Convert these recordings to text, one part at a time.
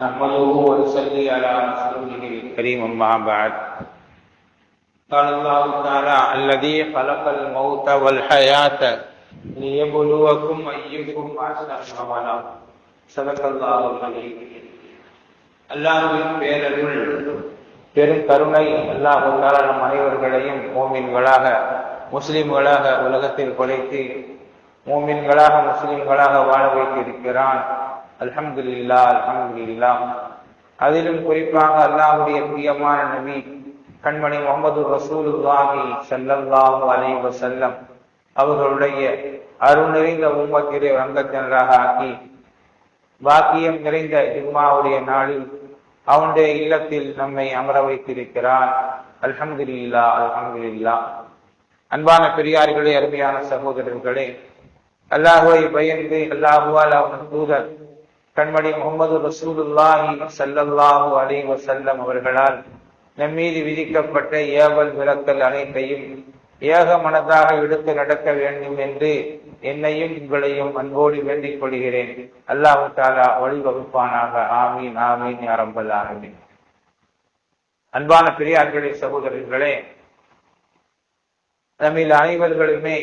نحمده ونصلي على رسوله الكريم أما بعد قال الله تعالى الذي خلق الموت والحياة ليبلوكم أيكم أحسن عملا صدق الله العليم அல்லாஹ்வின் பேரருள் பெரும் கருணை அல்லாஹ் தாலா நம் அனைவர்களையும் மோமின்களாக முஸ்லிம்களாக உலகத்தில் கொலைத்து மோமின்களாக முஸ்லிம்களாக வாழ வைத்திருக்கிறான் அல்ஹம்துலில்லா அல்ஹம்துலில்லா அதிலும் குறிப்பாக அல்லாஹுடைய பிரியமான நபி கண்மணி முகமது ரசூலுல்லாஹி ஸல்லல்லாஹு அலைஹி வஸல்லம் அவர்களுடைய அருள் நிறைந்த உம்மத்திலே அங்கத்தினராக ஆக்கி பாக்கியம் நிறைந்த ஜிம்மாவுடைய நாளில் அவனுடைய இல்லத்தில் நம்மை அமர வைத்திருக்கிறான் அல்ஹம்துலில்லா அல்ஹம்துலில்லா அன்பான பெரியார்களே அருமையான சகோதரர்களே அல்லாஹுவை பயந்து அல்லாஹுவால் அவன் தூதர் கண்மணி முகமது ரசூலுல்லாஹி சல்லல்லாஹு அலி வசல்லம் அவர்களால் நம்மீது விதிக்கப்பட்ட ஏவல் விளக்கல் அனைத்தையும் ஏக மனதாக எடுத்து நடக்க வேண்டும் என்று என்னையும் உங்களையும் அன்போடு வேண்டிக் கொள்கிறேன். அல்லாஹு தாலா வழிவகுப்பானாக. ஆமீன் ஆமீன் அரம்பல் ஆமீன் அன்பான பெரியார்களே சகோதரர்களே நம்மில் அனைவர்களுமே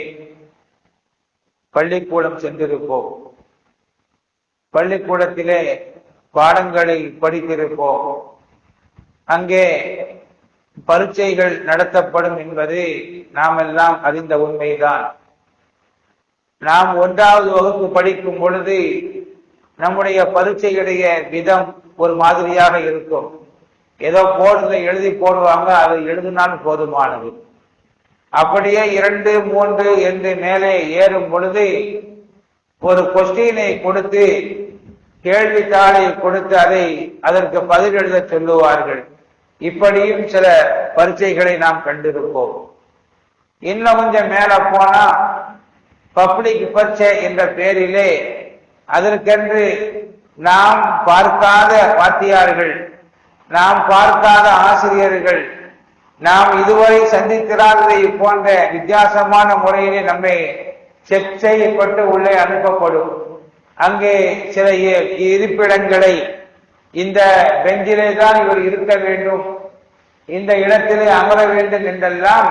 பள்ளிக்கூடம் சென்றிருப்போம். பள்ளிக்கூடத்திலே பாடங்களை படித்திருப்போம். அங்கே பரீட்சைகள் நடத்தப்படும் என்பது நாம் எல்லாம் அறிந்த உண்மைதான். நாம் ஒன்றாவது வகுப்பு படிக்கும் பொழுது நம்முடைய பரீட்சையுடைய விதம் ஒரு மாதிரியாக இருக்கும். ஏதோ போடுறதை எழுதி போடுவாங்க அதை எழுதினால் போதுமானது. அப்படியே இரண்டு மூன்று என்று மேலே ஏறும் பொழுது ஒரு கொஸ்டினை கொடுத்து கேள்வித்தாளை கொடுத்து அதை அதற்கு பதில் எழுத சொல்லுவார்கள். இப்படியும் சில பரீட்சைகளை நாம் கண்டிருப்போம். இன்னும் கொஞ்சம் மேல போனா பப்ளிக் பரீட்சை என்ற பெயரிலே அதற்கென்று நாம் பார்க்காத வாத்தியார்கள் நாம் பார்க்காத ஆசிரியர்கள் நாம் இதுவரை சந்தித்திராததை போன்ற வித்தியாசமான முறையிலே நம்மை செக் செய்யப்பட்டு உள்ளே அனுப்பப்படும். அங்கே சில இருப்பிடங்களை இந்த பெஞ்சிலே தான் இவர் இருக்க வேண்டும். இந்த இடத்திலே அமர வேண்டும் என்றெல்லாம்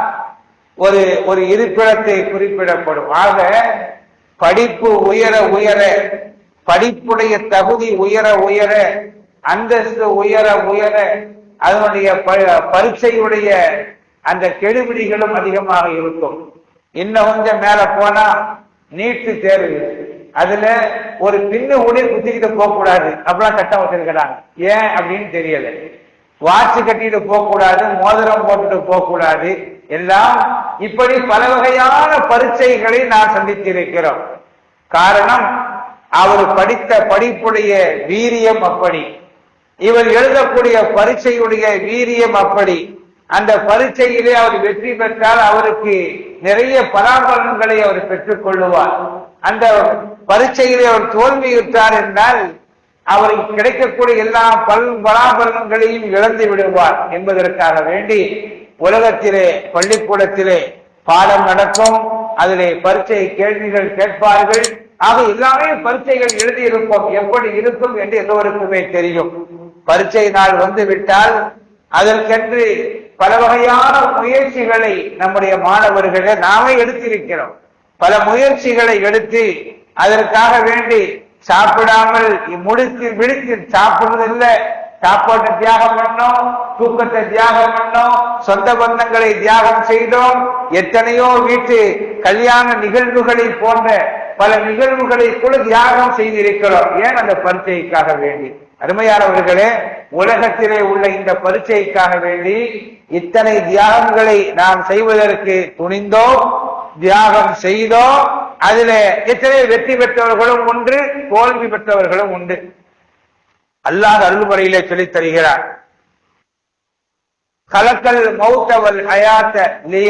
ஒரு ஒரு இருப்பிடத்தை குறிப்பிடப்படும். ஆக படிப்பு உயர உயர படிப்புடைய தகுதி உயர உயர அந்தஸ்து உயர உயர அதனுடைய பரீட்சையுடைய அந்த கெடுபிடிகளும் அதிகமாக இருக்கும். இன்னும் கொஞ்சம் மேல போனா நீட்டு தேர்வு அதுல ஒரு பின்னு ஊடி குத்திக்கிட்டு போக கூடாது அப்படிலாம் சட்டம் வச்சிருக்கிறாங்க ஏன் அப்படின்னு தெரியல. வாட்சு கட்டிட்டு போக கூடாது மோதிரம் போட்டுட்டு போக கூடாது எல்லாம் இப்படி பல வகையான பரீட்சைகளை நான் சந்தித்திருக்கிறோம். காரணம் அவர் படித்த படிப்புடைய வீரியம் அப்படி. இவர் எழுதக்கூடிய பரீட்சையுடைய வீரியம் அப்படி. அந்த பரீட்சையிலே அவர் வெற்றி பெற்றால் அவருக்கு நிறைய பலாபலன்களை அவர் பெற்றுக் கொள்ளுவார். அந்த பரீட்சையிலே அவர் தோல்வியுற்றார் என்றால் அவருக்கு கிடைக்கக்கூடிய எல்லா பல் பலாபலன்களையும் இழந்து விடுவார் என்பதற்காக வேண்டி உலகத்திலே பள்ளிக்கூடத்திலே பாடம் நடக்கும். அதிலே பரீட்சை கேள்விகள் கேட்பார்கள். ஆக எல்லாமே பரீட்சைகள் எழுதியிருப்போம். எப்படி இருக்கும் என்று எல்லோருக்குமே தெரியும். பரீட்சை நாள் வந்து விட்டால் அதற்கென்று பல வகையான முயற்சிகளை நம்முடைய மாணவர்களை நாமே எடுத்திருக்கிறோம். பல முயற்சிகளை எடுத்து அதற்காக வேண்டி சாப்பிடாமல் முடித்து விடுத்து சாப்பிடுவதில்லை. சாப்பாட்டை தியாகம் பண்ணோம் தூக்கத்தை தியாகம் பண்ணோம் சொந்த பந்தங்களை தியாகம் செய்தோம். எத்தனையோ வீட்டு கல்யாண நிகழ்வுகளை போன்ற பல நிகழ்வுகளை கூட தியாகம் செய்திருக்கிறோம். ஏன் அந்த பரிச்சைக்காக வேண்டி? அருமையானவர்களே உலகத்திலே உள்ள இந்த பரிச்சைக்காக வேண்டி இத்தனை தியாகங்களை நாம் செய்வதற்கு துணிந்தோம் தியாகம் செய்தோம். அதுல எத்தனை வெற்றி பெற்றவர்களும் உண்டு தோல்வி பெற்றவர்களும் உண்டு. அல்லாஹ் அருள்முறையிலே சொல்லித் தருகிறார். கலக்கல் மௌத்தவல் ஹயாத்த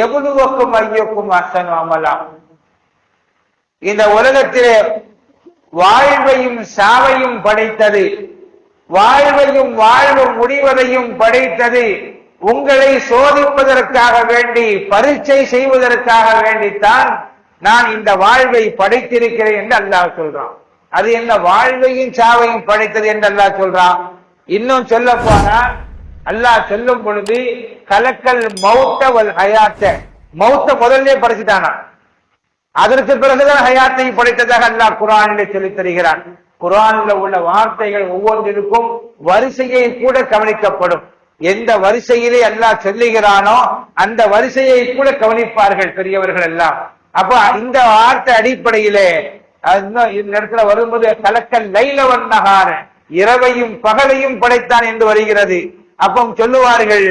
எவ்வளவுக்கும் ஐயோக்கும் அசன் அமலாம் இந்த உலகத்திலே வாழ்வையும் சாவையும் படைத்தது வாழ்வையும் வாழ்வு முடிவதையும் படைத்தது உங்களை சோதிப்பதற்காக வேண்டி பரீட்சை செய்வதற்காக வேண்டித்தான் நான் இந்த வாழ்வை படைத்திருக்கிறேன் என்று அல்லாஹ் சொல்றான். அது என்ன வாழ்வையும் சாவையும் படைத்தது என்று அல்லாஹ் சொல்றான். இன்னும் சொல்ல போனா அல்லாஹ் சொல்லும் பொழுது கலக்கல் மௌத்த வல் ஹயாத்த. மௌத்த முதல்ல படைச்சிட்டானா. அதற்கு பிறகுதான் ஹயாத்தை படைத்ததாக அல்லாஹ் குரானிலே சொல்லி தருகிறான். குரானில் உள்ள வார்த்தைகள் ஒவ்வொன்றிற்கும் வரிசையை கூட கவனிக்கப்படும். எந்த வரிசையிலே அல்லாஹ் சொல்லுகிறானோ அந்த வரிசையை கூட கவனிப்பார்கள் பெரியவர்கள் எல்லாம். அப்ப இந்த வார்த்தை அடிப்படையிலே அது இன்னும் இந்த இடத்துல வரும்போது கலக்கல் லைலவன் நகார இரவையும் பகலையும் படைத்தான் என்று வருகிறது. அப்போ சொல்லுவார்கள்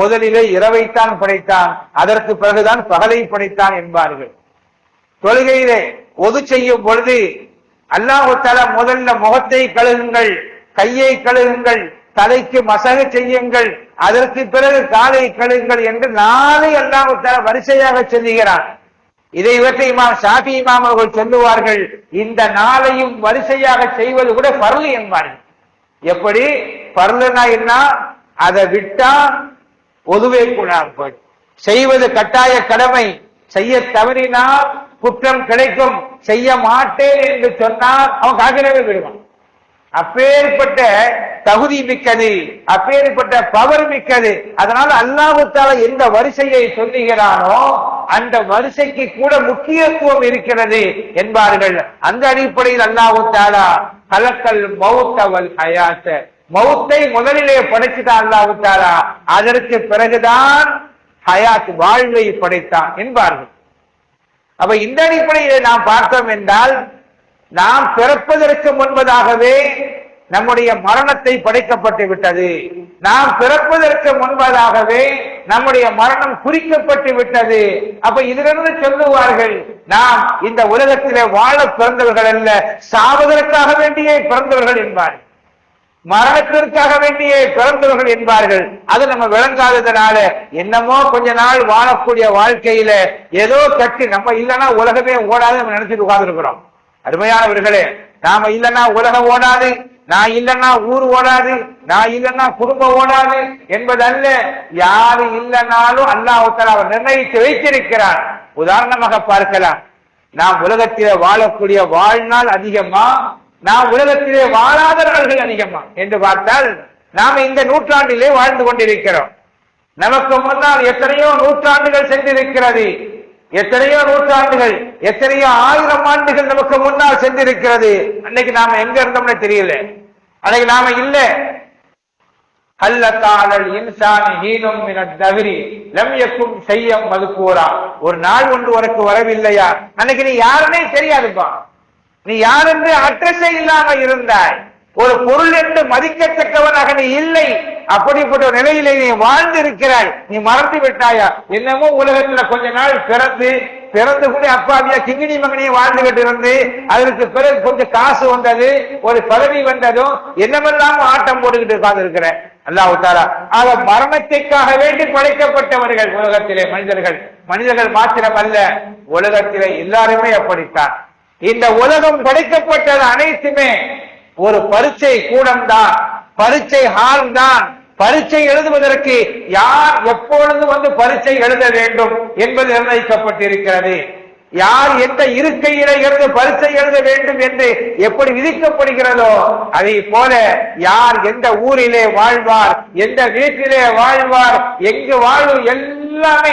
முதலிலே இரவைத்தான் படைத்தான் அதற்கு பிறகுதான் பகலை படைத்தான் என்பார்கள். தொழுகையிலே ஒது செய்யும் பொழுது அல்லாஹால முதல்ல முகத்தை கழுகுங்கள் கையை கழுகுங்கள் தலைக்கு மசக செய்யுங்கள் அதற்கு பிறகு காலை கழுகுங்கள் என்று நாளை அல்லாஹால வரிசையாக சொல்லுகிறான் இதை இவற்றை இமாம் ஷாஃபி இமாம் அவர்கள் சொல்லுவார்கள். இந்த நாளையும் வரிசையாக செய்வது கூட பரலு என்பார்கள். எப்படி? பரலுனா என்ன? அதை விட்டா ஒதுவே கூடாது செய்வது கட்டாய கடமை. செய்ய தவறினால் குற்றம் கிடைக்கும். செய்ய மாட்டேன் என்று சொன்னால் அவன் காக்கிரமே விடுவான் அப்பேற்பட்ட தகுதி மிக்கது அப்பேற்பட்ட பவர் மிக்கது. அதனால அல்லாவுத்தால எந்த வரிசையை சொல்லுகிறானோ அந்த வரிசைக்கு கூட முக்கியத்துவம் இருக்கிறது என்பார்கள். அந்த அடிப்படையில் அல்லாவுத்தாலா கலக்கல் மௌத்தவல் ஹயாச மௌத்தை முதலிலே படைச்சுதான் அல்லாவுத்தாலா அதற்கு பிறகுதான் ஹயாத் வாழ்வை படைத்தான் என்பார்கள். அப்ப இந்த அடிப்படையில் நாம் பார்த்தோம் என்றால் நாம் பிறப்பதற்கு முன்பதாகவே நம்முடைய மரணத்தை படைக்கப்பட்டு விட்டது. நாம் பிறப்பதற்கு முன்பதாகவே நம்முடைய மரணம் குறிக்கப்பட்டு விட்டது. அப்ப இதிலிருந்து சொல்லுவார்கள் நாம் இந்த உலகத்திலே வாழ பிறந்தவர்கள் அல்ல சாவதற்காக வேண்டியே பிறந்தவர்கள் என்பார்கள். மரணத்திற்காக வேண்டியே பிறந்தவர்கள் என்பார்கள். அது நம்ம விளங்காததுனால என்னமோ கொஞ்ச நாள் வாழக்கூடிய வாழ்க்கையில ஏதோ கட்டி நம்ம இல்லைன்னா உலகமே ஓடாது நம்ம நினைச்சிட்டு உட்கார்ந்துருக்கிறோம். அருமையானவர்களே நாம இல்லைன்னா உலகம் ஓடாது நான் இல்லைன்னா ஊர் ஓடாது நான் இல்லைன்னா குடும்பம் ஓடாது என்பதல்ல யாரு இல்லைனாலும் அல்லாஹால அவர் நிர்ணயித்து வைத்திருக்கிறார். உதாரணமாக பார்க்கலாம் நாம் உலகத்திலே வாழக்கூடிய வாழ்நாள் அதிகமா நாம் உலகத்திலே வாழாத நாள்கள் அதிகமா என்று பார்த்தால் நாம் இந்த நூற்றாண்டிலே வாழ்ந்து கொண்டிருக்கிறோம். நமக்கு முன்னால் எத்தனையோ நூற்றாண்டுகள் சென்றிருக்கிறது. எத்தனையோ நூற்றாண்டுகள் எத்தனையோ ஆயிரம் ஆண்டுகள் நமக்கு முன்னால் சென்றிருக்கிறது. அன்னைக்கு நாம எங்க இருந்தோம்னு தெரியல. அன்னைக்கு நாம இல்ல. அல்லத்தாளல் இன்சான் ஹீனம் மின தவிரி லம்யக்கும் செய்யம் மதுக்கூறா ஒரு நாள் ஒன்று உனக்கு வரவில்லையா? அன்னைக்கு நீ யாருன்னே தெரியாதுப்பா. நீ யார் என்று அட்ரஸே இல்லாம இருந்தாய். ஒரு பொருள் என்று மதிக்கத்தக்கவனாக நீ இல்லை. அப்படிப்பட்ட நிலையிலே நீ வாழ்ந்து இருக்கிறாய் நீ மறந்து விட்டாயா? என்னமோ உலகத்துல கொஞ்ச நாள் பிறந்து பிறந்து கூட அப்பாவியா கிங்கினி மகனியை வாழ்ந்துகிட்டு இருந்து அதற்கு பிறகு கொஞ்சம் காசு வந்தது ஒரு பதவி வந்ததும் என்னவெல்லாம் ஆட்டம் போட்டுக்கிட்டு உட்கார்ந்து இருக்கிற அல்லாஹ் தாரா ஆக மரணத்திற்காக வேண்டி படைக்கப்பட்டவர்கள் உலகத்திலே மனிதர்கள். மனிதர்கள் மாத்திரம் அல்ல உலகத்திலே எல்லாருமே அப்படித்தான். இந்த உலகம் படைக்கப்பட்டது அனைத்துமே ஒரு பரீட்சை கூடம் தான் பரீட்சை ஹால் தான். பரீட்சை எழுதுவதற்கு யார் எப்பொழுது வந்து பரீட்சை எழுத வேண்டும் என்பது நிர்ணயிக்கப்பட்டிருக்கிறது. யார் எந்த இருக்கையிலே இருந்து பரீட்சை எழுத வேண்டும் என்று எப்படி விதிக்கப்படுகிறதோ அதை போல யார் எந்த ஊரிலே வாழ்வார் எந்த வீட்டிலே வாழ்வார் எங்கு வாழும் எல்லாமே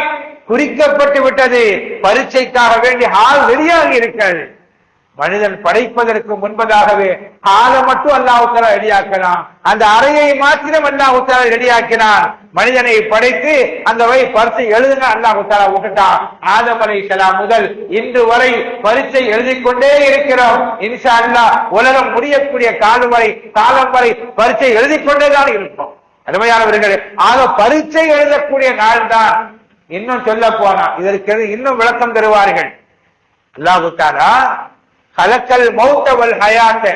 குறிக்கப்பட்டு விட்டது பரீட்சைக்காக வேண்டி ஹால் வெளியாகி இருக்கிறது. மனிதன் படைப்பதற்கு முன்பதாகவே காலம் மட்டும் அல்லாஹுத்தாலா ரெடியாக்கலாம் அந்த அறையை மாத்திரம் அல்லாஹுத்தாலா ரெடியாக்கினான். மனிதனை படைத்து அந்த வகை பரிசை எழுதுங்க அல்லாஹுத்தாலா விட்டுட்டான். ஆதம் அலைஹிஸ்ஸலாம் முதல் இன்று வரை பரிசை எழுதிக் கொண்டே இருக்கிறோம். இன்ஷா அல்லா உலகம் முடியக்கூடிய காலம் வரை காலம் வரை பரிசை எழுதிக் கொண்டேதான் இருப்போம். அருமையானவர்களே ஆக பரீட்சை எழுதக்கூடிய நாள் தான். இன்னும் சொல்ல போனா இதற்கு இன்னும் விளக்கம் தருவார்கள். அல்லாஹு தாலா கலக்கல் மௌத்தவல் ஹயாத்த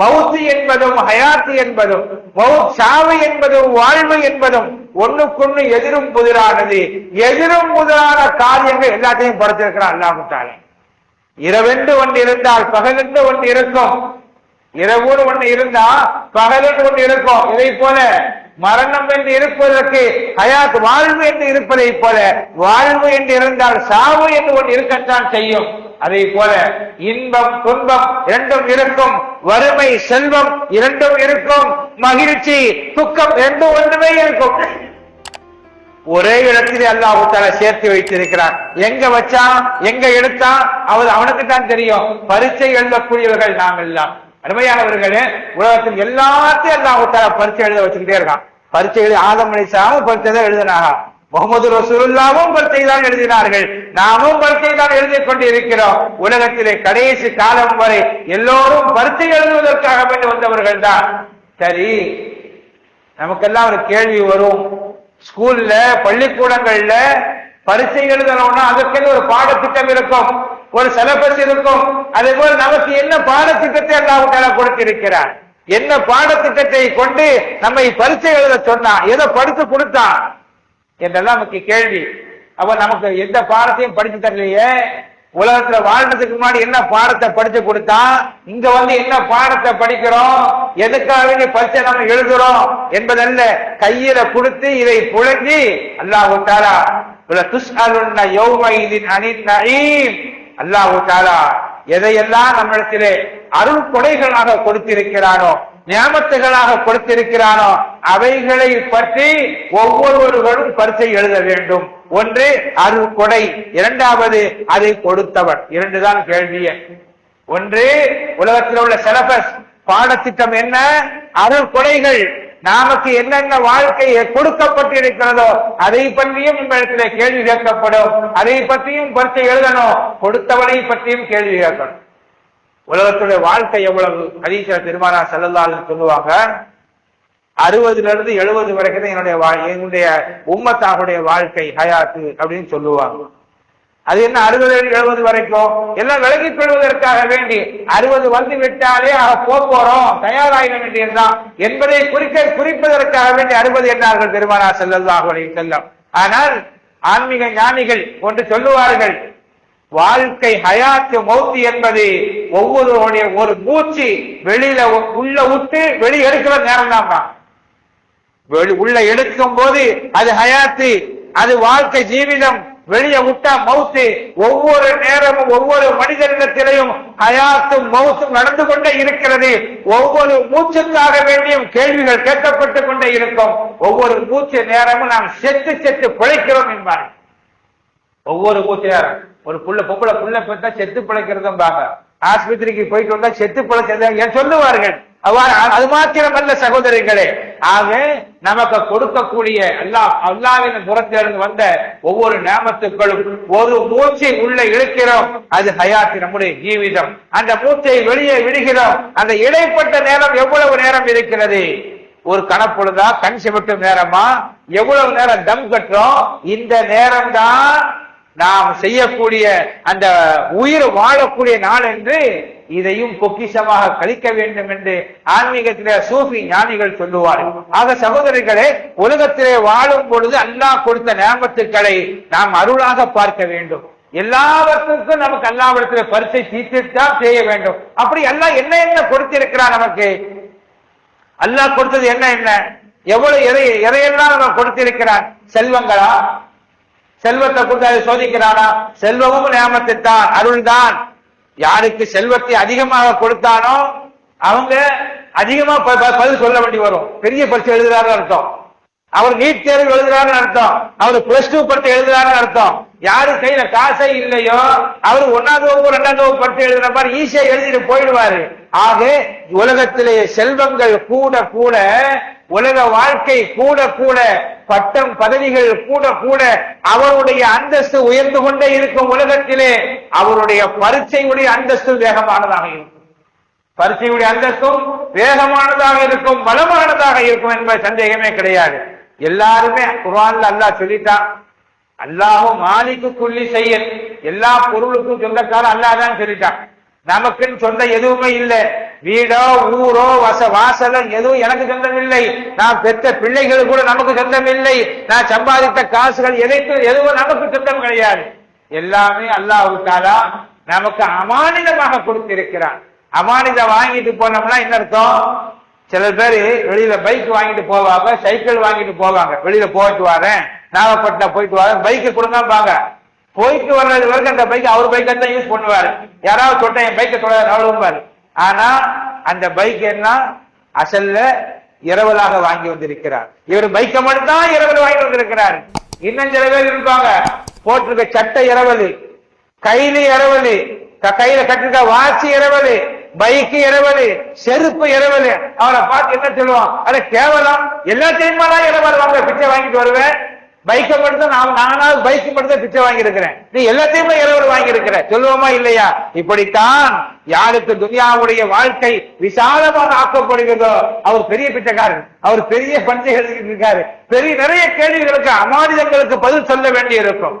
மவுத்து என்பதும் ஹயாத்து என்பதும் மவுத் சாவு என்பதும் வாழ்வு என்பதும் ஒண்ணுக்கொண்ணு எதிரும் புதிரானது. எதிரும் புதிரான காரியங்கள் எல்லாத்தையும் படைத்திருக்கிறான் அல்லாமுத்தாலே இரவென்று ஒன்று இருந்தால் பகலென்று ஒன்று இருக்கும். இரவோடு ஒன்று இருந்தா பகலென்று ஒன்று இருக்கும். இதை போல மரணம் என்று இருப்பதற்கு ஹயாத் வாழ்வு என்று இருப்பதை போல வாழ்வு என்று இருந்தால் சாவு என்று ஒன்று இருக்கத்தான் செய்யும். அதே போல இன்பம் துன்பம் இரண்டும் இருக்கும். வறுமை செல்வம் இரண்டும் இருக்கும். மகிழ்ச்சி துக்கம் ரெண்டும் ஒன்றுமே இருக்கும். ஒரே இடத்திலே அல்லாஹ் தால சேர்த்து வைத்திருக்கிறார். எங்க வச்சான் எங்க எடுத்தான் அவர் அவனுக்கு தான் தெரியும். பரீட்சை எழுதக்கூடியவர்கள் நாம் எல்லாம். அருமையானவர்களே உலகத்தில் எல்லாத்தையும் அல்லாஹு தால பரீட்சை எழுத வச்சுக்கிட்டே இருக்கான். பரீட்சை எழுதி ஆதம் அலிசாவும் பரீட்சை தான் எழுதினாங்க. முகமது ரசூலுல்லாவும் பர்த்தை தான் எழுதினார்கள். நாமும் பர்த்தை தான் எழுதி கொண்டு இருக்கிறோம் உலகத்திலே கடைசி காலம் வரை எல்லோரும் பர்த்தை எழுதுவதற்காக வேண்டி வந்தவர்கள் தான் சரி நமக்கெல்லாம் ஒரு கேள்வி வரும். ஸ்கூல்ல பள்ளிக்கூடங்கள்ல பரிசை எழுதணும்னா அதற்கென ஒரு பாடத்திட்டம் இருக்கும். ஒரு சிலபஸ் இருக்கும். அதே போல நமக்கு என்ன பாடத்திட்டத்தை அல்லாஹால கொடுத்திருக்கிறார்? என்ன பாடத்திட்டத்தை கொண்டு நம்மை பரிசை எழுத சொன்னான்? எதை படித்து கொடுத்தான்? என்றெல்லாம் நமக்கு கேள்வி. அப்ப நமக்கு எந்த பாடத்தையும் படிச்சு தரலையே உலகத்துல வாழ்றதுக்கு முன்னாடி என்ன பாடத்தை படிச்சு கொடுத்தா இங்க வந்து என்ன பாடத்தை படிக்கிறோம் எதுக்காக வேண்டிய பரிசை நம்ம எழுதுறோம் என்பதல்ல. கையில கொடுத்து இதை புழங்கி அல்லாஹு தாலா துஸ்அலுன்ன யௌமைதின் அனின் நஈம் அல்லாஹு தாலா எதையெல்லாம் நம்மிடத்திலே அருள் கொடைகளாக கொடுத்திருக்கிறானோ நியமத்துகளாக கொடுத்திருக்கிறானோ அவைகளை பற்றி ஒவ்வொருவர்களும் பரிசை எழுத வேண்டும். ஒன்று அருள் கொடை. இரண்டாவது அதை கொடுத்தவன். இரண்டுதான் கேள்விய ஒன்று உலகத்தில் உள்ள சிலபஸ். பாடத்திட்டம் என்ன? அருள் கொடைகள். நமக்கு என்னென்ன வாழ்க்கை கொடுக்கப்பட்டிருக்கிறதோ அதை பற்றியும் இடத்துல கேள்வி கேட்கப்படும். அதை பற்றியும் பரிசை எழுதணும். கொடுத்தவனை பற்றியும் கேள்வி கேட்கணும். உலகத்துடைய வாழ்க்கை எவ்வளவு ஹதீச பெருமானா செல்லல்லான்னு சொல்லுவாங்க? அறுபதுல இருந்து எழுபது வரைக்கும் தான் என்னுடைய என்னுடைய உம்மத்தாகுடைய வாழ்க்கை ஹயாத்து அப்படின்னு சொல்லுவாங்க. அது என்ன அறுபது எழுபது வரைக்கும்? எல்லாம் விலகிக் கொள்வதற்காக வேண்டி அறுபது வந்து விட்டாலே போறோம் தயாராக வேண்டியதுதான். என்பதை குறிக்க குறிப்பதற்காக வேண்டி அறுபது என்றார்கள் பெருமானா செல்லல்லாஹ் செல்லம் ஆனால் ஆன்மீக ஞானிகள் ஒன்று சொல்லுவார்கள் வாழ்க்கை ஹயாத்து மௌத்து என்பது ஒவ்வொருவருடைய ஒரு மூச்சு வெளியில உள்ள விட்டு வெளியே எடுக்கிற நேரம் தான் வெளி உள்ள எடுக்கும் போது அது ஹயாத்து அது வாழ்க்கை ஜீவிதம் வெளியே விட்டா மவுத்து ஒவ்வொரு நேரமும் ஒவ்வொரு மனிதனிடத்திலையும் ஹயாத்தும் மவுத்தும் நடந்து கொண்டே இருக்கிறது. ஒவ்வொரு மூச்சுக்காக வேண்டியும் கேள்விகள் கேட்கப்பட்டு கொண்டே இருக்கும். ஒவ்வொரு மூச்சு நேரமும் நாம் செத்து செத்து பிழைக்கிறோம் என்பார்கள். ஒவ்வொரு மூச்சு ஒரு புள்ள பொம்பளை புள்ள பெற்றா செத்து பிழைக்கிறதும்பாங்க ஆஸ்பத்திரிக்கு போயிட்டு வந்தா செத்து பிழைக்கிறது சொல்லுவார்கள்? அவ்வாறு மாத்திரம் அல்ல சகோதரிகளே. ஆக நமக்கு கொடுக்கக்கூடிய அல்லா அல்லாவின் புறத்திலிருந்து வந்த ஒவ்வொரு நேமத்துக்களும் ஒரு மூச்சை உள்ள இழுக்கிறோம் அது ஹயாத்து நம்முடைய ஜீவிதம். அந்த மூச்சை வெளியே விடுகிறோம். அந்த இடைப்பட்ட நேரம் எவ்வளவு நேரம் இருக்கிறது? ஒரு கணப்பொழுதா கண் சிமிட்டும் நேரமா? எவ்வளவு நேரம் தம் கட்டுறோம்? இந்த நேரம் தான் நாம் செய்யக்கூடிய அந்த உயிர் வாழக்கூடிய நாள் என்று இதையும் பொக்கிஷமாக கழிக்க வேண்டும் என்று ஆன்மீகத்திலே சூஃபி ஞானிகள் சொல்லுவார்கள். ஆக சகோதரிகளே உலகத்திலே வாழும் பொழுது அல்லாஹ் கொடுத்த நேமத்துக்களை நாம் அருளாக பார்க்க வேண்டும். எல்லாவற்றுக்கும் நமக்கு அல்லாவிடத்தில் பரிசை தீர்த்துத்தான் செய்ய வேண்டும். அப்படி எல்லாம் என்ன என்ன கொடுத்திருக்கிறான் நமக்கு? அல்லாஹ் கொடுத்தது என்ன என்ன? எவ்வளவு எதை எதையெல்லாம் நம்ம கொடுத்திருக்கிறார் செல்வங்களா? செல்வத்தை கொடுத்து அதை சோதிக்கிறானா? செல்வமும் நியமத்து தான் அருள் தான் யாருக்கு செல்வத்தை அதிகமாக கொடுத்தானோ அவங்க அதிகமா ப- ப- பதில் சொல்ல வேண்டி வரும். பெரிய பரிசு எழுதுறாரு அர்த்தம். அவர் நீட் தேர்வு எழுதுறாரு அர்த்தம். அவர் பிளஸ் டூ படித்து எழுதுறாரு அர்த்தம். யாரு கையில காசே இல்லையோ? அவர் ஒன்னாவது வகுப்பு ரெண்டாவது வகுப்பு படித்து எழுதுற மாதிரி ஈஸியா எழுதிட்டு போயிடுவாரு. ஆக உலகத்திலேயே செல்வங்கள் கூட கூட உலக வாழ்க்கை கூட கூட பட்டம் பதவிகள் கூட கூட அவருடைய அந்தஸ்து உயர்ந்து கொண்டே இருக்கும் உலகத்திலே அவருடைய பரீட்சையுடைய அந்தஸ்து வேகமானதாக இருக்கும். பரீட்சையுடைய அந்தஸ்தும் வேகமானதாக இருக்கும் பலமானதாக இருக்கும் என்பது சந்தேகமே கிடையாது. எல்லாருமே குர்ஆன்ல அல்லாஹ் சொல்லிட்டான். அல்லாஹும் மாலிக்கு குள்ளி செய்ய எல்லா பொருளுக்கும் சொந்தக்காரன் அல்லாஹ் தான் சொல்லிட்டான். நமக்குன்னு சொந்த எதுவுமே இல்லை. வீடோ ஊரோ வச வாசலம் எதுவும் எனக்கு சொந்தம் இல்லை நான் பெற்ற பிள்ளைகள் கூட நமக்கு சொந்தம் இல்லை நான் சம்பாதித்த காசுகள் எதைக்கும் எதுவும் நமக்கு சொந்தம் கிடையாது. எல்லாமே அல்லாஹ் நமக்கு அமானிதமாக கொடுத்திருக்கிறான். அமானிதம் வாங்கிட்டு போனோம்னா என்ன அர்த்தம்? சில பேர் வெளியில பைக் வாங்கிட்டு போவாங்க சைக்கிள் வாங்கிட்டு போவாங்க. வெளியில போயிட்டு வரேன். நாகப்பட்டினம் போயிட்டு வர பைக்கு கொடுங்கம்பாங்க. போயிட்டு வர்றது வரைக்கும் அந்த பைக் அவர் பைக்கை தான் யூஸ் பண்ணுவாரு. யாராவது தொட்ட என் பைக்கை தொட அவ்வளவும்பாரு ஆனா அந்த பைக் என்ன? அசல்ல இரவலாக வாங்கி வந்திருக்கிறார். இவர் பைக்கை மட்டும்தான் இரவல் வாங்கி வந்திருக்கிறார். இன்னும் சில பேர் இருப்பாங்க. போட்டிருக்க சட்டை இரவலு கையில இரவலு க- கையில கட்டிருக்க வாட்சி இரவலு பைக்கு இரவலு செருப்பு இரவலு. அவனை பார்த்து என்ன சொல்லுவான்? அட கேவலம். எல்லாத்தையுமா தான் இரவல் வாங்க பிச்சை வாங்கிட்டு வருவேன்? பைக்கை மட்டும் தான் நான் நானாவது பைக் மட்டும் தான் பிச்சை வாங்கியிருக்கிறேன். நீ எல்லாத்தையுமே இரவல் வாங்கியிருக்கிற. சொல்லுவோமா இல்லையா? இப்படித்தான் யாருக்கு துனியாவுடைய வாழ்க்கை விசாலமாக ஆக்கப்படுகிறதோ அவர் பெரிய பிச்சைக்காரர். அவர் பெரிய பஞ்சைகள் இருக்காரு. பெரிய நிறைய கேள்விகளுக்கு அமானிதங்களுக்கு பதில் சொல்ல வேண்டி இருக்கும்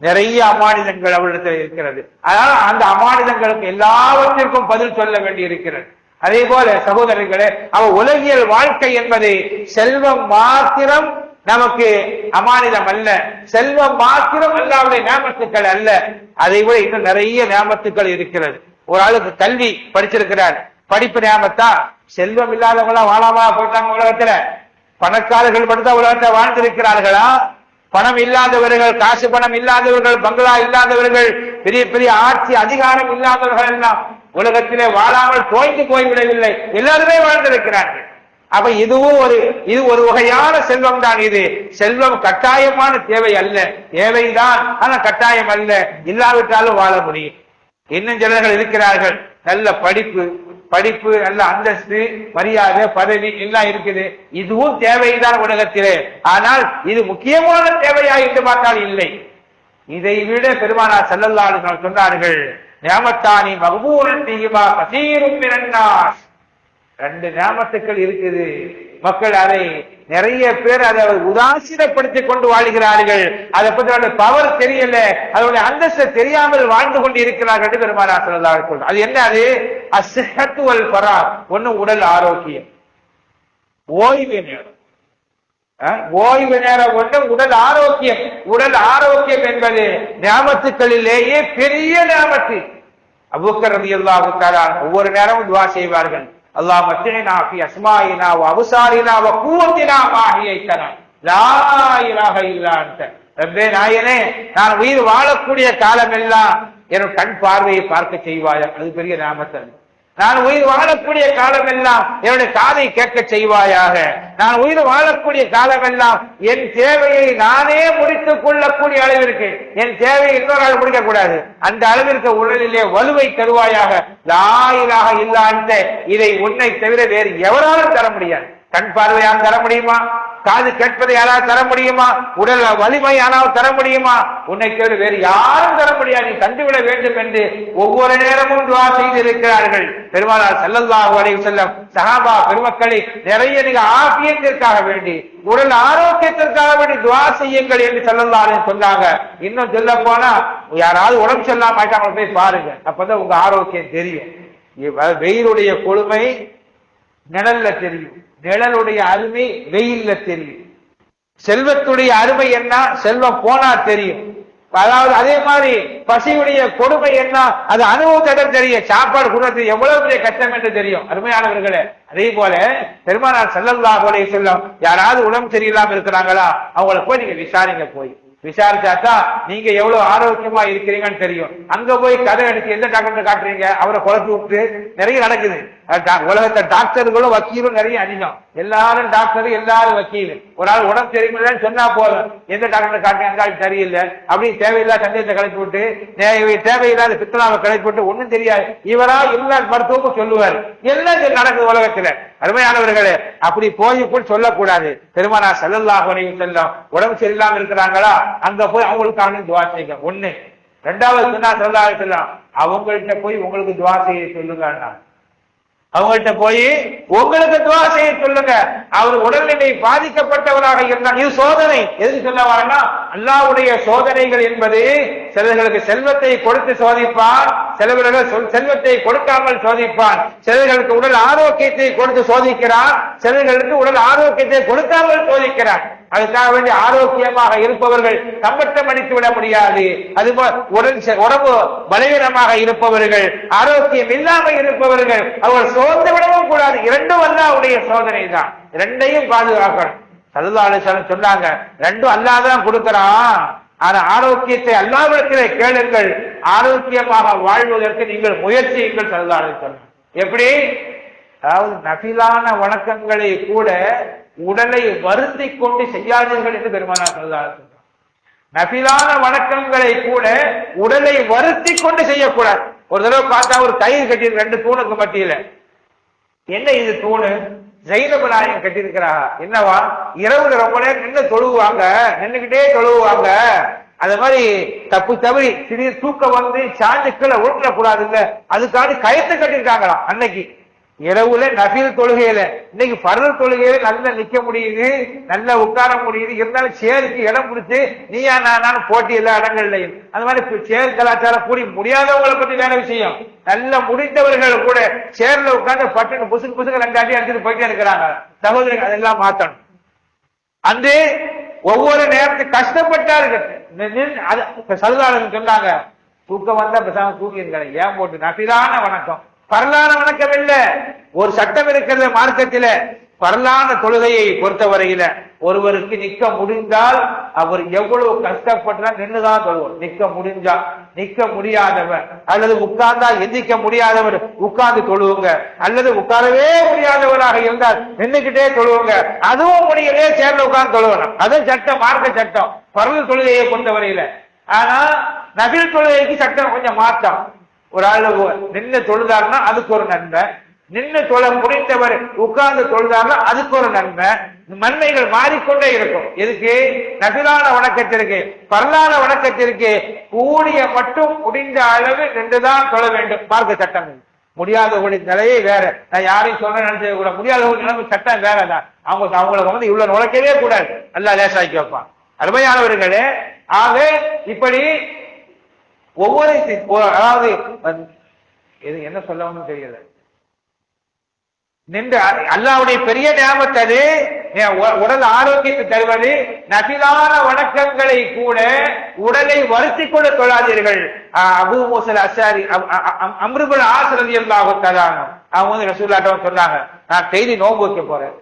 நிறைய அமானிதங்கள் அவரிடத்தில் இருக்கிறது. அதனால அந்த அமானிதங்களுக்கு எல்லாவற்றிற்கும் பதில் சொல்ல வேண்டி இருக்கிறது அதே போல சகோதரர்களே அவர் உலகியல் வாழ்க்கை என்பது செல்வம் மாத்திரம் நமக்கு அமானிதம் அல்ல செல்வம் மாத்திரம் அல்லாவுடைய நேமத்துக்கள் அல்ல. அதை விட இன்னும் நிறைய நேமத்துக்கள் இருக்கிறது. ஒரு ஆளுக்கு கல்வி படிச்சிருக்கிறார். படிப்பு நேமத்தா செல்வம் இல்லாதவங்களா வாழாமா போயிட்டாங்க உலகத்துல. பணக்காரர்கள் மட்டும்தான் உலகத்தை வாழ்ந்திருக்கிறார்களா? பணம் இல்லாதவர்கள் காசு பணம் இல்லாதவர்கள் பங்களா இல்லாதவர்கள் பெரிய பெரிய ஆட்சி அதிகாரம் இல்லாதவர்கள் எல்லாம் உலகத்திலே வாழாமல் தோய்ந்து போய்விடவில்லை. எல்லாருமே வாழ்ந்திருக்கிறார்கள். அப்ப இதுவும் ஒரு இது ஒரு வகையான செல்வம் தான் இது. செல்வம் கட்டாயமான தேவை அல்ல. தேவைதான் ஆனா கட்டாயம் அல்ல. இல்லாவிட்டாலும் வாழ முடியும். இன்னும் சிலர்கள் இருக்கிறார்கள். நல்ல படிப்பு படிப்பு நல்ல அந்தஸ்து மரியாதை பதவி எல்லாம் இருக்குது. இதுவும் தேவைதான் உலகத்திலே. ஆனால் இது முக்கியமான தேவையா என்று பார்த்தால் இல்லை. இதை விட பெருமானார் செல்லல்லாடு சொன்னார்கள் நியமத்தானி மகபூரன் தீயுமா கசீரும் மினன்னாஸ் ரெண்டு நியமத்துக்கள் இருக்குது. மக்கள் அதை நிறைய பேர் அதை உதாசீனப்படுத்திக் கொண்டு வாழ்கிறார்கள். அதை பற்றி அவருடைய பவர் தெரியல. அதனுடைய அந்தஸ்து தெரியாமல் வாழ்ந்து கொண்டு இருக்கிறார்கள் என்று பெருமானா சொல்லலாம் அது என்ன அது? அசிஹத்துவல் பரா. ஒண்ணு உடல் ஆரோக்கியம். ஓய்வு நேரம். ஓய்வு நேரம் ஒன்று உடல் ஆரோக்கியம். உடல் ஆரோக்கியம் என்பது ஞாபத்துக்களிலேயே பெரிய ஞாபத்து அபுக்கர் ரவி தஆலா ஒவ்வொரு நேரமும் துவா செய்வார்கள். அல்லாஹ் மத்தினா ஃபி அஸ்மாயினா வ அப்சாரினா வ கூவத்தினா மாஹியைத்தனா லா இலாஹ இல்லா அன்த ரப்பே நாயனே நான் உயிர் வாழக்கூடிய காலமெல்லாம் என் கண் பார்வையை பார்க்க செய்வாயா அது பெரிய நாமத்தன் நான் உயிர் வாழக்கூடிய காலமெல்லாம் என்னுடைய காதை கேட்க செய்வாயாக. நான் உயிர் வாழக்கூடிய காலமெல்லாம் என் தேவையை நானே முடித்துக் கொள்ளக்கூடிய அளவிற்கு என் தேவையை இன்னொரு ஆள் முடிக்க கூடாது அந்த அளவிற்கு உடலிலே வலுவை தருவாயாக. லாயிலாக இல்லாந்த இதை உன்னை தவிர வேறு எவராலும் தர முடியாது. கண் பார்வையால் தர முடியுமா? காது கேட்பதை யாராவது தர முடியுமா? உடல் வலிமை ஆனால் தர முடியுமா? உன்னை கேடு வேறு யாரும் தர முடியாது. நீ கண்டுவிட வேண்டும் என்று ஒவ்வொரு நேரமும் துவா செய்திருக்கிறார்கள். பெருமானார் செல்லல்லாஹு அலைஹி செல்லம் சஹாபா பெருமக்களை நிறைய நீங்க ஆபியத்திற்காக வேண்டி உடல் ஆரோக்கியத்திற்காக வேண்டி துவா செய்யுங்கள் என்று செல்லல்லாருன்னு சொன்னாங்க. இன்னும் சொல்ல போனா யாராவது உடம்பு செல்லாம ஆயிட்டாங்க போய் பாருங்க. அப்பதான் உங்க ஆரோக்கியம் தெரியும். வெயிலுடைய கொடுமை நிழல்ல தெரியும். நிழலுடைய அருமை வெயில்ல தெரியும். செல்வத்துடைய அருமை என்ன? செல்வம் போனா தெரியும். அதாவது அதே மாதிரி பசியுடைய கொடுமை என்ன? அது அனுபவத்திடம் தெரியும். சாப்பாடு கொடுறது எவ்வளவு பெரிய கஷ்டம் என்று தெரியும். அருமையானவர்களே அதே போல பெருமானார் ஸல்லல்லாஹு போலே செல்லும் யாராவது உடம்பு சரியில்லாம இருக்கிறாங்களா? அவங்கள போய் நீங்க விசாரிங்க போய். விசாரிச்சாதான் நீங்க எவ்வளவு ஆரோக்கியமா இருக்கிறீங்கன்னு தெரியும். அங்க போய் கதை அடிச்சு எந்த டாக்டர் காட்டுறீங்க? அவரை குழப்பி விட்டு நிறைய நடக்குது. உலகத்தை டாக்டர்களும் வக்கீலும் நிறைய அதிகம். எல்லாரும் டாக்டர் எல்லாரும் வக்கீல். ஒரு ஆள் உடம்பு சரியில்லைன்னு சொன்னா போதும். எந்த டாக்டர் காட்டுறீங்க அந்த சரியில்லை? அப்படி தேவையில்லாத சந்தேகத்தை கலைச்சு விட்டு தேவையில்லாத பித்தனாவை கலைச்சு விட்டு ஒண்ணும் தெரியாது. இவரா இல்ல மருத்துவமும் சொல்லுவார். எல்லாம் நடக்குது உலகத்துல. அருமையானவர்களே அப்படி போய் கூட சொல்லக்கூடாது. பெருமானா செல்லல்லாக அலைஹி உடம்பு சரியில்லாம இருக்கிறாங்களா? அங்க போய் அவங்களுக்கான துவா செய்யுங்க. ஒண்ணு. ரெண்டாவது சொன்னா செல்லாக அலைஹி அவங்கள்ட்ட போய் உங்களுக்கு துவா செய்ய சொல்லுங்க அவங்கள்ட்ட போய் உங்களுக்கு துவா செய்ய சொல்லுங்க. அவர் உடல்நிலை பாதிக்கப்பட்டவராக இருந்தால் இது சோதனை. எதுக்கு சொல்ல வரனா அல்லாவுடைய சோதனைகள் என்பது சிலர்களுக்கு செல்வத்தை கொடுத்து சோதிப்பான் சிலவர்கள் சொல் செல்வத்தை கொடுக்காமல் சோதிப்பான் சிலர்களுக்கு உடல் ஆரோக்கியத்தை கொடுத்து சோதிக்கிறான் சிலர்களுக்கு உடல் ஆரோக்கியத்தை கொடுக்காமல் சோதிக்கிறான் அதுக்காக வேண்டி ஆரோக்கியமாக இருப்பவர்கள் கம்பட்டம் அடித்து விட முடியாது. அதுபோல் உடம்பு பலவீனமாக இருப்பவர்கள் ஆரோக்கியம் இல்லாமல் இருப்பவர்கள் அவர்கள் சோர்ந்து விடவும் கூடாது. இரண்டும் அல்லாவுடைய சோதனை தான் இரண்டையும் பாதுகாக்கணும். சல்லல்லாஹு சொன்னாங்க ரெண்டும் அல்லாதான் கொடுக்கறான். ஆனா ஆரோக்கியத்தை அல்லாவிடத்திலே கேளுங்கள். ஆரோக்கியமாக வாழ்வதற்கு நீங்கள் முயற்சியுங்கள் சரதாரத்தில் எப்படி? அதாவது நபிலான வணக்கங்களை கூட உடலை வருத்தி கொண்டு செய்யாதீர்கள் என்று பெருமானார் சரதாரத்தில் நபிலான வணக்கங்களை கூட உடலை வருத்தி கொண்டு செய்யக்கூடாது. ஒரு தடவை பார்த்தா ஒரு கயிறு கட்டி ரெண்டு தூணுக்கு மத்தியில. என்ன இது தூணு? ஜெயினப நாயகம் கட்டியிருக்கிறா என்னவா? இரவுல ரொம்ப நேரம் நின்று தொழுவாங்க நின்றுகிட்டே தொழுவாங்க அது மாதிரி தப்பு தவறி திடீர் தூக்கம் வந்து சாஞ்சு கீழே உருட்டக்கூடாது இல்ல அதுக்காண்டி கயத்தை கட்டியிருக்காங்களாம் அன்னைக்கு. இரவுல நபில் தொழுகையில. இன்னைக்கு பரல் தொழுகையில நல்லா நிக்க முடியுது நல்லா உட்கார முடியுது. இருந்தாலும் சேருக்கு இடம் கொடுத்து நீயா நானும் போட்டி எல்லா இடங்கள்லையும். அந்த மாதிரி சேர் கலாச்சாரம் கூடி முடியாதவங்களை பத்தி வேற விஷயம்? நல்ல முடிந்தவர்கள் கூட சேர்ல உட்கார்ந்து பட்டுன்னு புசுக்கு புசுக்கு ரெண்டாட்டி அடிச்சுட்டு போயிட்டே இருக்கிறாங்க. சகோதரிகள் அதெல்லாம் மாத்தணும். அந்த ஒவ்வொரு நேரத்துக்கு கஷ்டப்பட்டார்கள். சலுதாளர்கள் சொன்னாங்க தூக்கம் வந்தா பேசாம தூங்கிருங்க ஏன் போட்டு? நபிலான வணக்கம். பரலான வணக்கம் இல்ல ஒரு சட்டம் இருக்கிறது மார்க்கத்தில. பரலான தொழுகையை பொறுத்தவரையில ஒருவருக்கு நிக்க முடிந்தால் அவர் எவ்வளவு கஷ்டப்பட்டா நின்றுதான் சொல்லுவோம் நிக்க முடிஞ்சா நிக்க முடியாதவர் அல்லது உட்கார்ந்தா எந்திக்க முடியாதவர் உட்கார்ந்து தொழுவுங்க. அல்லது உட்காரவே முடியாதவராக இருந்தால் நின்றுகிட்டே தொழுவுங்க. அதுவும் முடியலே சேர்ல உட்கார்ந்து தொழுவணும். அதுவும் சட்டம் மார்க்க சட்டம். பரல் தொழுகையை பொறுத்தவரையில. ஆனா நபில் தொழுகைக்கு சட்டம் கொஞ்சம் மாற்றம். ஒரு ஆளு நின்று தொழுதாருன்னா அதுக்கு ஒரு நன்மை. நின்று தொழ முடிந்தவர் உட்கார்ந்து தொழுதாருன்னா அதுக்கு ஒரு நன்மை. நன்மைகள் மாறிக்கொண்டே இருக்கும். எதுக்கு? நபிலான வணக்கத்திற்கு பரலான வணக்கத்திற்கு கூடிய மட்டும் முடிந்த அளவு நின்றுதான் தொழ வேண்டும். மார்க்க சட்டங்கள் முடியாதவங்களுடைய நிலையே வேற. நான் யாரையும் சொல்ல நினைச்சது கூட முடியாதவங்க நிலைமை சட்டம் வேறதான். அவங்க அவங்களுக்கு வந்து இவ்வளவு நுழைக்கவே கூடாது. நல்லா லேசாக்கி வைப்பான். அருமையானவர்களே ஆக இப்படி ஒவ்வொரு அதாவது இது என்ன சொல்லவும் தெரியல. நின்று அல்லாவுடைய பெரிய ஞாபகத்து அது. உடல் ஆரோக்கியத்தை தருவது. நபிலான வணக்கங்களை கூட உடலை வருத்தி கொள்ள தொழாதீர்கள் அபு மோசல் அசாரி அம்ருபுல் ஆசிரதி எல்லாத்தான அவங்க வந்து ரசூல்லாட்டம் சொன்னாங்க நான் டெய்லி நோம்பு வைக்க போறேன்.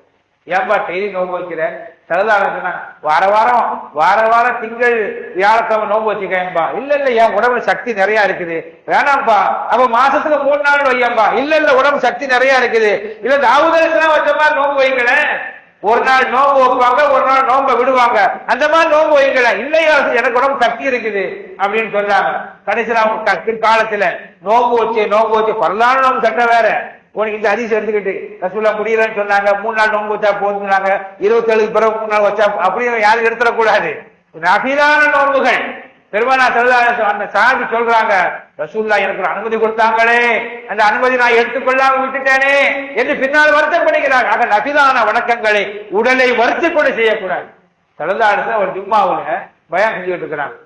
ஏன்பா டெய்லி நோம்பு வைக்கிறேன் சரதான வார வாரம் வார வாரம் திங்கள் வியாழக்கிழமை நோம்பு வச்சுக்கேன்பா இல்ல இல்ல என் உடம்புல சக்தி நிறைய இருக்குது. வேணாம்ப்பா அப்ப மாசத்துக்கு மூணு நாள் வையம்பா இல்ல இல்ல உடம்பு சக்தி நிறைய இருக்குது. இல்ல தாவுதலுக்குலாம் வச்ச மாதிரி நோம்பு வைங்களேன். ஒரு நாள் நோம்பு வைப்பாங்க ஒரு நாள் நோம்ப விடுவாங்க. அந்த மாதிரி நோம்பு வைங்களேன். இல்லையா எனக்கு உடம்பு சக்தி இருக்குது அப்படின்னு சொன்னாங்க. கடைசியில் அவங்க காலத்துல நோம்பு வச்சு நோம்பு வச்சு பரலான நோம்பு சட்டை வேற. உனக்கு இந்த அதிசயம் எடுத்துக்கிட்டு ரசூல்லா முடியலன்னு சொன்னாங்க மூணு நாள் நோன்பு வச்சா போதுனாங்க இருபத்தி ஏழு பிறகு மூணு நாள் வச்சா அப்படின்னு யாரும் எடுத்துடக்கூடாது. நபிலான நோன்புகள். பெருமானா செல்லா அந்த சார்பு சொல்றாங்க ரசூல்லா எனக்கு ஒரு அனுமதி கொடுத்தாங்களே அந்த அனுமதி நான் எடுத்துக்கொள்ளாம விட்டுட்டேனே என்று பின்னால் வருத்தம் பண்ணிக்கிறாங்க ஆக நபிதான வணக்கங்களை உடலை வருத்தி கொண்டு செய்யக்கூடாது செல்லா ஒரு ஜும்மாவுல பயம் செஞ்சுட்டு இருக்கிறாங்க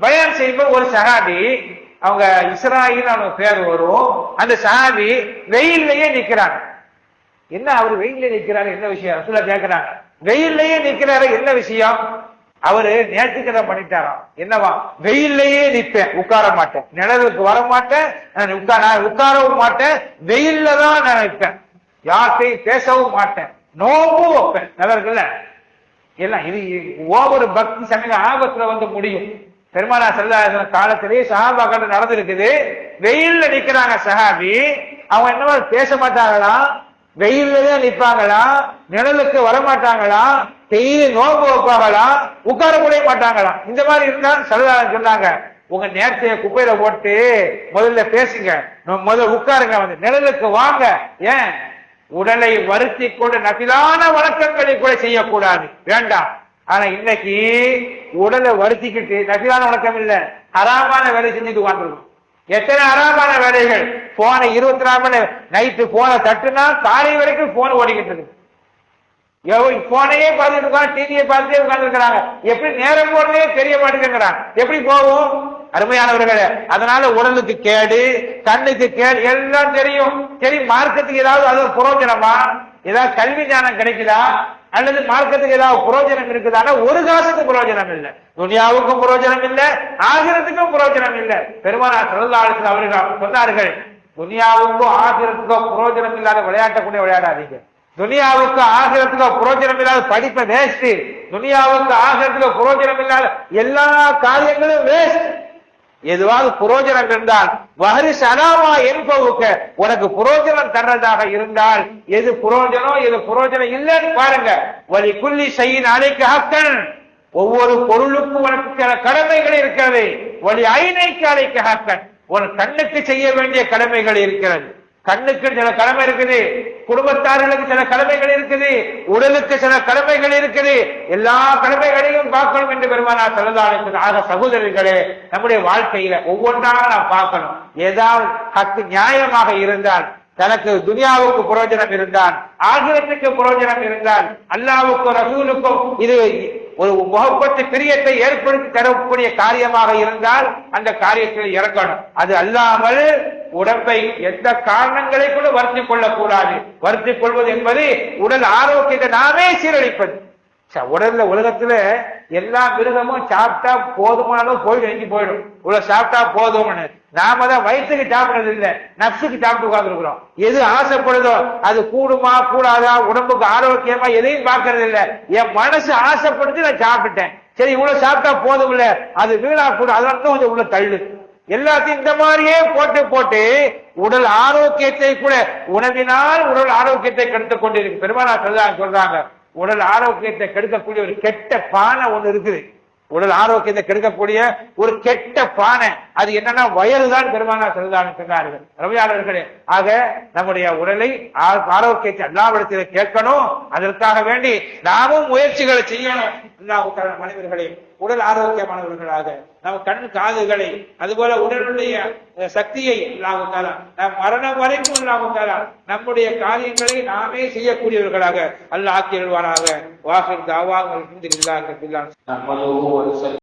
பயம் செய்யும்போது ஒரு சகாபி அவங்க இஸ்ராயில் அவங்க பேர் வரும். அந்த சஹாபி வெயில்லையே நிக்கிறாங்க. என்ன அவர் வெயில்ல நிக்கிறாரு? என்ன விஷயம்? சொல்ல கேட்கிறாங்க வெயில்லையே நிக்கிறாரு. என்ன விஷயம்? அவரு நேற்றுக்கிற பண்ணிட்டாராம். என்னவா? வெயில்லையே நிற்பேன் உட்கார மாட்டேன். நிழலுக்கு வர மாட்டேன். நான் உட்காரவும் மாட்டேன். வெயில்ல தான் நான் நிற்பேன் யார்கிட்டையும் பேசவும் மாட்டேன். நோவும் வைப்பேன். நல்லா இருக்குல்ல? எல்லாம் இது ஒவ்வொரு பக்தி சமயம் ஆபத்துல வந்து முடியும். பெருமானா செல்லாத காலத்திலேயே சஹாபாக்கள் நடந்திருக்குது. வெயில்ல நிக்கிறாங்க சஹாபி. அவங்க என்னவோ பேச மாட்டாங்களாம் வெயில்ல தான் நிப்பாங்களா? நிழலுக்கு வரமாட்டாங்களாம் டெய்லி நோம்பு வைப்பாங்களாம் உட்கார முடிய மாட்டாங்களாம் இந்த மாதிரி இருந்தா செல்லாத சொன்னாங்க. உங்க நேரத்தைய குப்பையில போட்டு முதல்ல பேசுங்க. முதல்ல உட்காருங்க வந்து. நிழலுக்கு வாங்க. ஏன்? உடலை வருத்தி கொண்டு நபிலான வழக்கங்களை கூட செய்யக்கூடாது. வேண்டாம். ஆனா இன்னைக்கு உடலை வருத்திக்கிட்டு நபிலான வணக்கம் இல்ல அறாமான வேலை செஞ்சுட்டு உட்காந்துருக்கும் எத்தனை அறாமான வேலைகள்? போன இருபத்தி நாலு மணி நைட்டு போன தட்டுனா காலை வரைக்கும் போன் ஓடிக்கிட்டு இருக்கு. போனையே பார்த்துட்டு இருக்காங்க டிவியை பார்த்துட்டே உட்கார்ந்துருக்கிறாங்க. எப்படி நேரம் போறதே தெரிய மாட்டேங்கிறாங்க எப்படி போகும் அருமையானவர்களே அதனால உடலுக்கு கேடு கண்ணுக்கு கேடு எல்லாம் தெரியும். சரி மார்க்கத்துக்கு ஏதாவது அது புரோஜனமா? ஏதாவது கல்வி ஞானம் கிடைக்குதா? அல்லது மார்க்கத்துக்கு ஏதாவது புரோஜனம் இருக்குதானா ஒரு காசுக்கு புரோஜனம் இல்லை. துனியாவுக்கும் புரோஜனம் இல்லை ஆகிரத்துக்கும் புரோஜனம் இல்லை. பெருமானா சிறந்தாளுக்கு அவர்கள் சொன்னார்கள் துனியாவுக்கும் ஆகிரத்துக்கும் புரோஜனம் இல்லாத விளையாட்டக்கூடிய விளையாடாதீங்க. துனியாவுக்கு ஆகிரத்துக்கு புரோஜனம் இல்லாத படிப்பை வேஸ்ட் துனியாவுக்கு ஆகிரத்துக்கு புரோஜனம் இல்லாத எல்லா காரியங்களும் வேஸ்ட் எதுவாவது புரோஜனம் இருந்தால் வஹரி சலாமா என்பவுக்க உனக்கு புரோஜனம் தர்றதாக இருந்தால் எது புரோஜனம் எது புரோஜனம் இல்லைன்னு பாருங்க. வலி குள்ளி செய்யின் அலைக்கு ஹக்கன். ஒவ்வொரு பொருளுக்கும் உனக்கு சில கடமைகள் இருக்கிறது. வலி ஐநைக்கு அலைக்கு ஹக்கன். உன் கண்ணுக்கு செய்ய வேண்டிய கடமைகள் இருக்கிறது. கண்ணுக்கு சில கடமை இருக்குது குடும்பத்தார்களுக்கு சில கடமைகள் இருக்குது உடலுக்கு சில கடமைகள் இருக்குது. எல்லா கடமைகளையும் பார்க்கணும் என்று பெருமானா சொல்லதாளுக்கு ஆக சகோதரர்களே நம்முடைய வாழ்க்கையில ஒவ்வொன்றாக நாம் பார்க்கணும். ஏதாவது ஹக்கு நியாயமாக இருந்தால் தனக்கு துனியாவுக்கு புரோஜனம் இருந்தால் ஆகிரத்துக்கு புரோஜனம் இருந்தால் அல்லாவுக்கும் ரசூலுக்கும் இது ஒரு முகப்பத்து பிரியத்தை ஏற்படுத்தி தரக்கூடிய காரியமாக இருந்தால் அந்த காரியத்தில் இறக்கணும். அது அல்லாமல் உடம்பை எந்த காரணங்களை கூட வருத்திக் கொள்ளக்கூடாது. வருத்திக் கொள்வது என்பது உடல் ஆரோக்கியத்தை நாமே சீரழிப்பது. ச, உடல்ல உலகத்துல எல்லா மிருகமும் சாப்பிட்டா போதுமானதும் போயிடும் எங்கி போயிடும். இவ்வளவு சாப்பிட்டா போதும்னு. நாம தான் வயசுக்கு சாப்பிடுறது இல்ல நப்சுக்கு சாப்பிட்டு உட்கார்ந்துருக்கிறோம். எது ஆசைப்படுதோ அது கூடுமா கூடாதா உடம்புக்கு ஆரோக்கியமா எதையும் பார்க்கறது இல்ல. என் மனசு ஆசைப்படுத்தி நான் சாப்பிட்டேன் சரி இவ்வளவு சாப்பிட்டா போதும் இல்ல. அது வீணா கூட அதெல்லாம் கொஞ்சம் உள்ள தள்ளு. எல்லாத்தையும் இந்த மாதிரியே போட்டு போட்டு உடல் ஆரோக்கியத்தை கூட உணவினால் உடல் ஆரோக்கியத்தை கெடுத்து கொண்டிருக்கு. பெருமானா சொல்றாங்க சொல்றாங்க. உடல் ஆரோக்கியத்தை கெடுக்கக்கூடிய ஒரு கெட்ட பானை ஒண்ணு இருக்குது. உடல் ஆரோக்கியத்தை கெடுக்கக்கூடிய ஒரு கெட்ட பானை. அது என்னன்னா வயல் தான் பெருமானா சொல்லுதான் சொன்னார்கள். ரவியாளர்களே ஆக நம்முடைய உடலை ஆரோக்கியத்தை எல்லாவிடத்திலே கேட்கணும். அதற்காக வேண்டி நாமும் முயற்சிகளை செய்யணும். அல்லாஹுக்கான மனிதர்களே உடல் ஆரோக்கியமானவர்களாக நம் கண் காதுகளை அதுபோல உடலுடைய சக்தியை இல்லாவிட்டாலா நம் மரணம் வரைக்கும் இல்லாவிட்டாலா நம்முடைய காரியங்களை நாமே செய்யக்கூடியவர்களாக அல்லாஹ் ஆக்கியல்வாராக எழுவாராக வாஹிர் தாவா